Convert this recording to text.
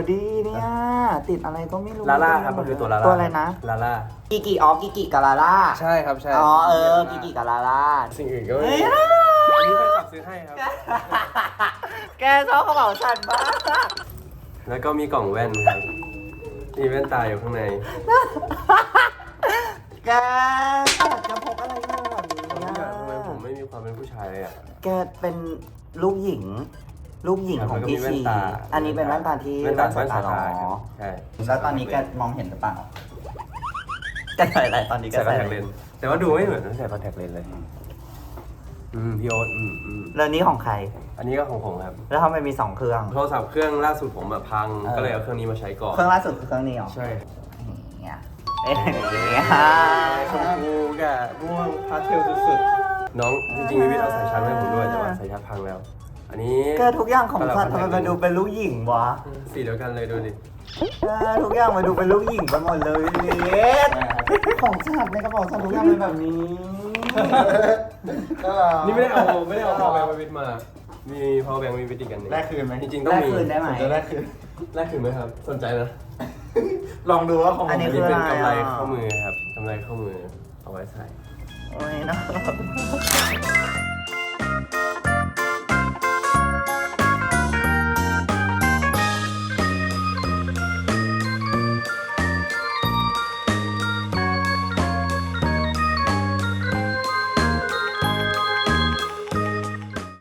อดีเนี่ยติดอะไรก็ไม่รู้ลาล่าครับมันคือตัวลาล่าตัวอะไรนะลาล่ากิกิออฟกิกิกับลาล่าใช่ครับใช่อ๋อเออกิกิกับลาล่าสิ่งอื่นก็ไม่เฮ้ยอันนี้แฟนคลับซื้อให้ครับ แกชอบกระเป๋าฉันมากแล้วก็มีกล่องแว่นครับมีแว่นตาอยู่ข้างใน แกอยากจะพกอะไรมาแบบนี้ทำไมอะทำไมผมไม่มีความเป็นผู้ชายเลยอะ แกเป็นลูกหญิง ลูกหญิงของแล้วก็พี่มีแว่นชีตาอันนี้เป็นแว่นตาที่แว่นตาแว่นสายตาตาอ๋อใช่แล้วตอนนี้แกมองเห็นหรือเปล่าแกใส่อะไรตอนนี้แกใส่คอนใส่แทอะคไรเลนส์แต่ว่าดูไม่เหมือนใส่คอนแทคเลนส์เลยอืมพี่โอ๊ตอืมอืมแล้วนี้ของใคร อันนี้ก็ของผมครับ แล้วทำไมมีสองเครื่อง โทรศัพท์เครื่องล่าสุดผมแบบพังเออก็เลยเอาเครื่องนี้มาใช้ก่อน เครื่องล่าสุดคือเครื่องนี้เหรอ ใช่เนี่ยเอ๊ะเนี่ยชมพูกับม่วงพาสเทลสุดๆ น้องจริงๆมีวิทย์เอาสายชาร์จมาให้ผมด้วยแต่ว่าสายชาร์จพังแล้ว อันนี้แกทุกอย่างของสัตว์ทำไมมันดูเป็นลูกหญิงวะสีเดียวกันเลยดูดิแกทุกอย่างมันดูเป็นลูกหญิงไปหมดเลยของสัตว์ในกระเป๋าสัตว์ทุกอย่างเป็นแบบนี้นี่ไม่ได้เอาไม่ได้เอาพาวแบงค์มาวิทย์มา มีพาวแบงค์มีวิทย์อีกอันหนึงแลกคืนไหมจริงๆต้องแลกมีคืนได้ไหมผมจะแลกคืนแลกคืนไหมครับ สนใจนะ ลองดูว่าของผมอันนี้อันคืนี้อเป็นอะไรกำไรอะ ข้อมือครับกำไรข้อมือเอาไว้ใส่โอ้ยนะ